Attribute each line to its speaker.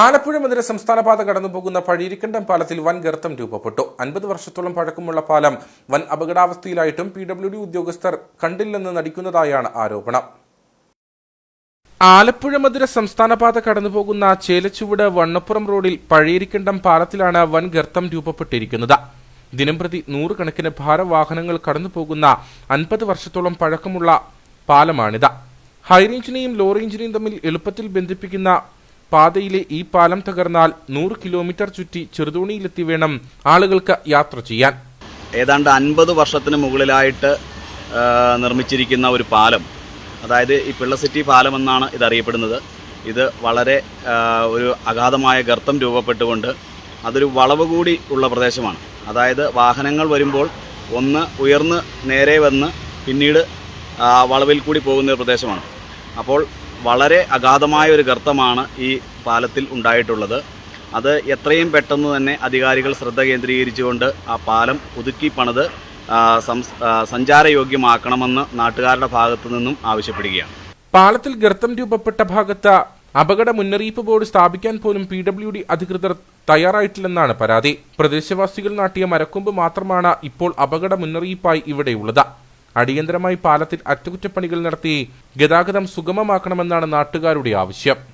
Speaker 1: ആലപ്പുഴ മുതൽ സംസ്ഥാന പാത കടന്നുപോകുന്ന പഴിയിരിക്കണ്ടം പാലത്തിൽ വൻ ഗർത്തം രൂപപ്പെട്ടു. അൻപത് വർഷത്തോളം പഴക്കമുള്ള പാലം വൻ അപകടാവസ്ഥയിലായിട്ടും പി ഡബ്ല്യു ഡി ഉദ്യോഗസ്ഥർ കണ്ടില്ലെന്ന് നടിക്കുന്നതായാണ് ആരോപണം. ആലപ്പുഴ മധുര സംസ്ഥാന പാത കടന്നുപോകുന്ന ചേലച്ചുവട് വണ്ണപ്പുറം റോഡിൽ പഴയരിക്കണ്ടം പാലത്തിലാണ് വൻ ഗർത്തം രൂപപ്പെട്ടിരിക്കുന്നത്. ദിനംപ്രതി നൂറുകണക്കിന് ഭാരവാഹനങ്ങൾ കടന്നുപോകുന്ന അൻപത് വർഷത്തോളം പഴക്കമുള്ള പാലമാണിത്. ഹൈറേഞ്ചിനെയും ലോ റേഞ്ചിനെയും തമ്മിൽ എളുപ്പത്തിൽ ബന്ധിപ്പിക്കുന്ന പാതയിലെ ഈ പാലം തകർന്നാൽ നൂറ് കിലോമീറ്റർ ചുറ്റി ചെറുതോണിയിലെത്തി വേണം ആളുകൾക്ക് യാത്ര ചെയ്യാൻ.
Speaker 2: ഏതാണ്ട് അൻപത് വർഷത്തിന് മുകളിലായിട്ട് നിർമ്മിച്ചിരിക്കുന്ന ഒരു പാലം. അതായത് ഈ പിള്ളസിറ്റി പാലം എന്നാണ് ഇതറിയപ്പെടുന്നത്. ഇത് വളരെ ഒരു അഗാധമായ ഗർത്തം രൂപപ്പെട്ടുകൊണ്ട് അതൊരു വളവ് കൂടി ഉള്ള പ്രദേശമാണ്. അതായത് വാഹനങ്ങൾ വരുമ്പോൾ ഒന്ന് ഉയർന്ന് നേരെ വന്ന് പിന്നീട് വളവിൽ കൂടി പോകുന്ന ഒരു പ്രദേശമാണ്. അപ്പോൾ വളരെ അഗാധമായ ഒരു ഗർത്തമാണ് ഈ പാലത്തിൽ ഉണ്ടായിട്ടുള്ളത്. അത് എത്രയും പെട്ടെന്ന് തന്നെ അധികാരികൾ ശ്രദ്ധ കേന്ദ്രീകരിച്ചുകൊണ്ട് ആ പാലം പുതുക്കി പണിത് സഞ്ചാരയോഗ്യമാക്കണമെന്ന് നാട്ടുകാരുടെ ഭാഗത്തു നിന്നും ആവശ്യപ്പെടുകയാണ്.
Speaker 1: പാലത്തിൽ ഗർത്തം രൂപപ്പെട്ട ഭാഗത്ത് അപകട മുന്നറിയിപ്പ് ബോർഡ് സ്ഥാപിക്കാൻ പോലും പി ഡബ്ല്യു ഡി അധികൃതർ തയ്യാറായിട്ടില്ലെന്നാണ് പരാതി. പ്രദേശവാസികൾ നാട്ടിയ മരക്കൊമ്പ് മാത്രമാണ് ഇപ്പോൾ അപകട മുന്നറിയിപ്പായി ഇവിടെയുള്ളത്. അടിയന്തരമായി പാലത്തിൽ അറ്റകുറ്റപ്പണികൾ നടത്തി ഗതാഗതം സുഗമമാക്കണമെന്നാണ് നാട്ടുകാരുടെ ആവശ്യം